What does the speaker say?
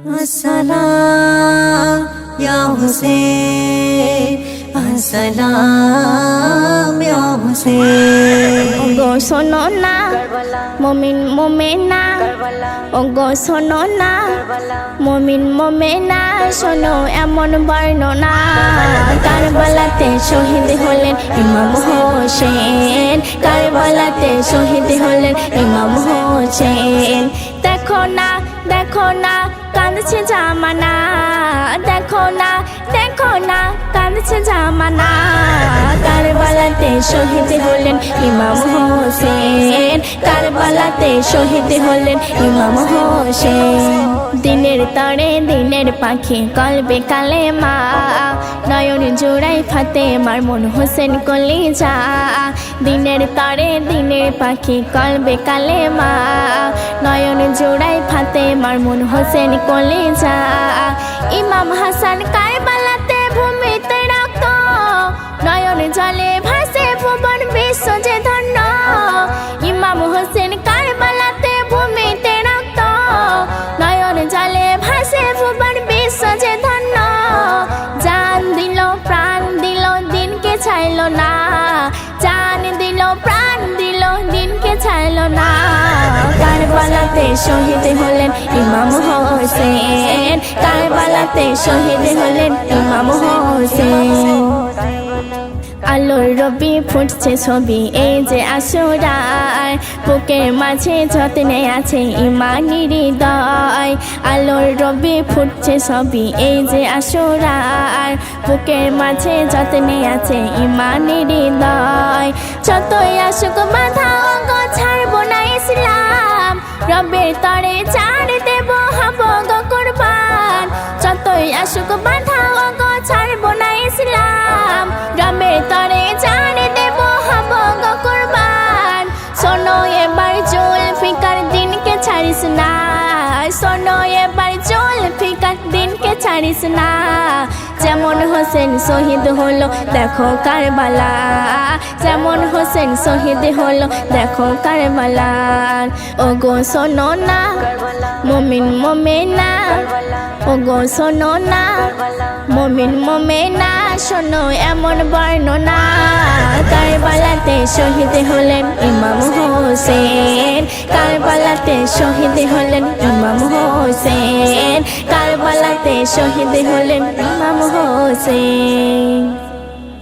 আসসালাম, ইয়া হুসেন, আসসালাম, ইয়া হুসেন। ওগো শোনো না, মমিন মোমেনা। ওগো শোনো না, মমিন মোমেনা। শোনো এমন বর্ণনা, কারবালাতে শহীদ হলেন ইমাম হোসেন। কারবালাতে শহীদ হলেন ইমাম হোসেন। দেখো না দেখো না, কাঁদছে জামানা। দেখো না দেখো না, কাঁদছে জামানা। কারবালাতে শহীদ হলেন ইমাম হোসেন। কারবালাতে শহীদ হলেন ইমাম হোসেন। দিনের তরে দিনের পাখি, কলবে কালে মা জোড়াই ফাতে মার মন হোসেন কলি যা দিনের তরে দিনের পাখি কলবে কালে মা নয়ন জোড়াই ফাতে মার মন হোসেন কলি যা ইমাম হাসান কারবালাতে ছাইল না। চান দিল, প্রাণ দিল, দিনকে ছাইল না। কারবালাতে শহীদ হলেন ইমাম হোসেন। কারবালাতে শহীদ হলেন ইমাম হোসেন। আলোর রবি ফুটছে ছবি, এই যে আসরার বুকের মাঝে যত্নে আছে ইমানি হৃদয়। আলোর রবি ফুটছে ছবি, এই যে আসরার বুকের মাঝে যত্নে আছে ইমানি হৃদয়। যতই আসুক বাধা অঙ্গ ছাড়বো না ইসলাম। রবের তরে চার দেব হব গো কুরবান। যতই আসুক বাধা ছাড়িস না। শোনো, এবার চুল ফিকার দিনকে ছাড়িস না। যেমন হোসেন শহীদ হলো, দেখো কারবালা। যেমন হোসেন শহীদ হলো, দেখো কারবালা। ও গো শোনো না, মমিন মোমেনা। ও গো শোনো না, মমিন মোমেনা। শোনো এমন বর্ণনা। কারবালাতে শহীদ হলেন ইমাম হোসেন। কারবালাতে শহীদ হলেন ইমাম হোসেন। কারবালাতে শহীদ হলেন ইমাম হোসেন।